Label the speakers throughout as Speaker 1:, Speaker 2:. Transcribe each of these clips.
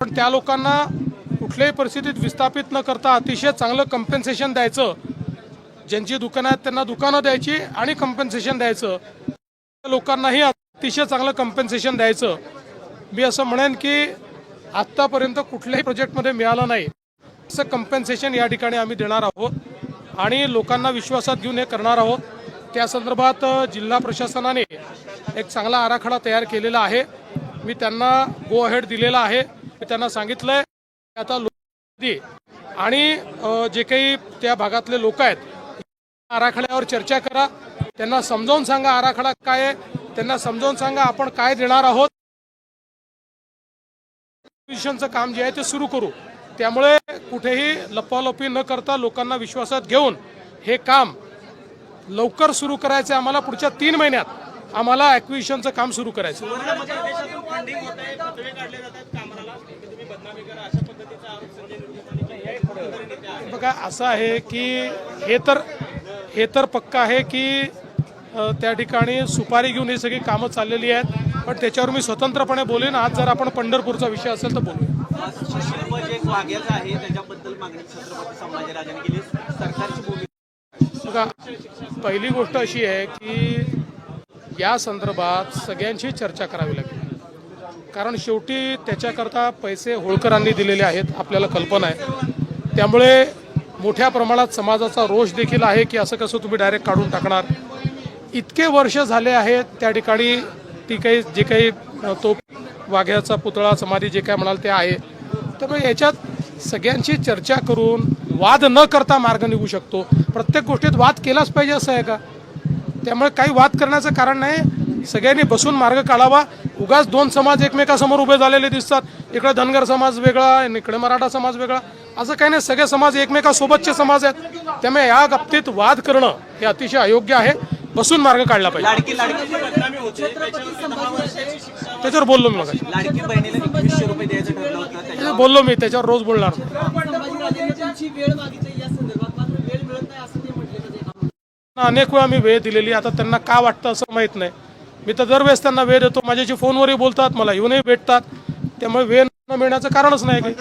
Speaker 1: पण त्या लोकांना कुठल्याही परिस्थितीत विस्थापित न करता अतिशय चांगलं कम्पेन्सेशन द्यायचं. ज्यांची दुकानं आहेत त्यांना दुकानं द्यायची आणि कम्पेन्सेशन द्यायचं. लोकांनाही अतिशय चांगलं कम्पेन्सेशन द्यायचं. मी असं म्हणेन की आत्तापर्यंत कुठल्याही प्रोजेक्टमध्ये मिळालं नाही. असं कम्पेन्सेशन या ठिकाणी आम्ही देणार आहोत आणि लोकांना विश्वासात घेऊन हे करणार आहोत. त्या संदर्भात जिल्हा प्रशासनाने एक चांगला आराखडा तयार केलेला आहे. मी त्यांना गो अहेड दिलेला आहे. मी त्यांना सांगितलं आहे आता लोक आणि जे काही त्या भागातले लोक आहेत आराखड्यावर चर्चा करा. त्यांना समजावून सांगा आराखडा काय आहे. त्यांना समजावून सांगा आपण काय देणार आहोत. मिशनचं काम जे आहे ते सुरू करू. त्यामुळे कुठेही लपालपी न करता लोकांना विश्वासात घेऊन हे काम लवकर सुरू करायचं आम्हाला पुढच्या तीन महिन्यात. आम्हाला ॲक्विशनचं काम सुरू करायचं बघा असं आहे की हे तर हे तर पक्क आहे की त्या ठिकाणी सुपारी घेऊन ही सगळी कामं चाललेली आहेत पण त्याच्यावर मी स्वतंत्रपणे बोलेन. आज जर आपण पंढरपूरचा विषय असेल तर
Speaker 2: भूमिका
Speaker 1: बघा पहिली गोष्ट अशी आहे की या संदर्भात सगळ्यांची चर्चा करावी लागेल. कारण शेवटी त्याच्याकरता पैसे होळकरांनी दिलेले आहेत आपल्याला कल्पना आहे. त्यामुळे मोठ्या प्रमाणात समाजाचा रोष देखील आहे की असं कसं तुम्ही डायरेक्ट काढून टाकणार. इतके वर्ष झाले आहेत त्या ठिकाणी ती काही जे काही तो वाघ्याचा पुतळा समाधी जे काय म्हणाल ते आहे. त्यामुळे याच्यात सगळ्यांची चर्चा करून वाद न करता मार्ग निघू शकतो. प्रत्येक गोष्टीत वाद केलाच पाहिजे असं आहे का? त्यामुळे काही वाद करण्याचं कारण नाही सगळ्यांनी बसून मार्ग काढावा. उगाच दोन समाज एकमेकासमोर उभे झालेले दिसतात. इकडे धनगर समाज वेगळा आणि इकडे मराठा समाज वेगळा. असं काही नाही सगळे समाज एकमेकासोबतचे समाज आहेत. त्यामुळे या बाबतीत वाद करणं हे अतिशय अयोग्य आहे. बसून मार्ग काढला पाहिजे.
Speaker 2: त्याच्यावर
Speaker 1: बोललो मी मग बोललो मी त्याच्यावर रोज बोलणार अनेक वेळा मी वेळ दिलेली आता त्यांना का वाटतं असं माहीत नाही. मी तर दरवेळेस त्यांना वेळ देतो. माझ्याशी फोनवरही बोलतात मला येऊनही भेटतात. त्यामुळे वेळ न मिळण्याचं कारणच नाही काही.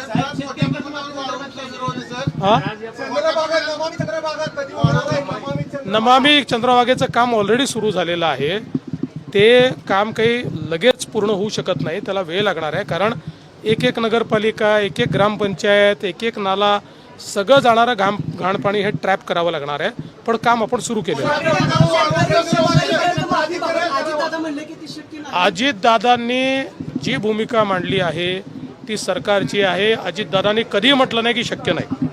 Speaker 1: नमामी चंद्रभागेचं काम ऑलरेडी सुरू झालेलं आहे. ते काम काही लगेच पूर्ण होऊ शकत नाही. त्याला वेळ लागणार आहे. कारण एक एक नगरपालिका एक एक ग्रामपंचायत एक एक नाला सगळं जाणारं घाम घाणपाणी हे ट्रॅप करावं लागणार आहे. पण काम आपण सुरू केलं अजितदादांनी जी भूमिका मांडली आहे ती सरकारची आहे. अजितदादांनी कधी म्हटलं नाही की शक्य नाही.